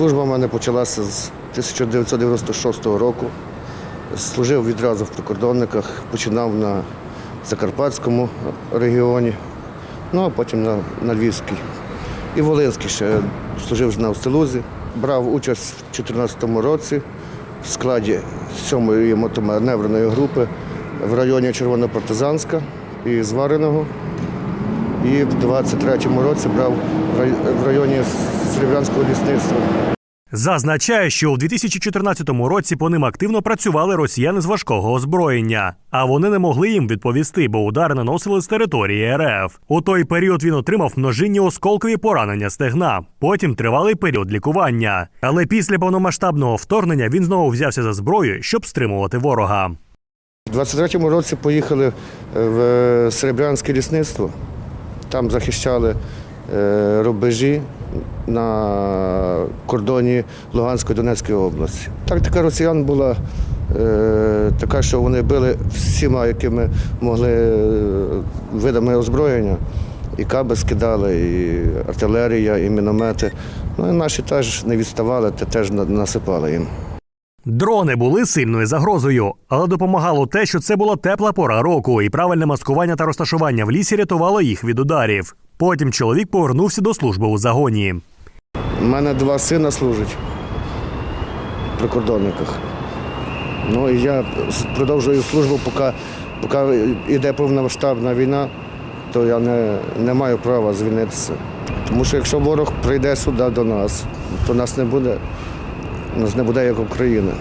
Служба в мене почалася з 1996 року. Служив відразу в прикордонниках, починав на Закарпатському регіоні, ну а потім на, на Львівській. І Волинський ще служив на Устилузі. Брав участь у 2014 році в складі 7-ї мотоманевреної групи в районі Червонопартизанська і Звареного. І в 23-му році брав в районі Серебрянського лісництва. Зазначає, що у 2014 році по ним активно працювали росіяни з важкого озброєння, а вони не могли їм відповісти, бо удари наносили з території РФ. У той період він отримав множинні осколкові поранення стегна. Потім тривалий період лікування. Але після повномасштабного вторгнення він знову взявся за зброю, щоб стримувати ворога. У 23-му році поїхали е, в Серебрянське лісництво. Там захищали е, рубежі на кордоні Луганської Донецької області. Тактика росіян була е, така, що вони били всіма, якими могли е, видами озброєння. І каби скидали, і артилерія, і міномети. Ну і наші теж не відставали, теж насипали їм. Дрони були сильною загрозою, але допомагало те, що це була тепла пора року, і правильне маскування та розташування в лісі рятувало їх від ударів. Потім чоловік повернувся до служби у загоні. У мене два сина служать в прикордонниках. Ну і я продовжую службу, поки, поки йде повномасштабна війна, то я не, не маю права звільнитися. Тому що якщо ворог прийде сюди до нас, то нас не буде, нас не буде як України.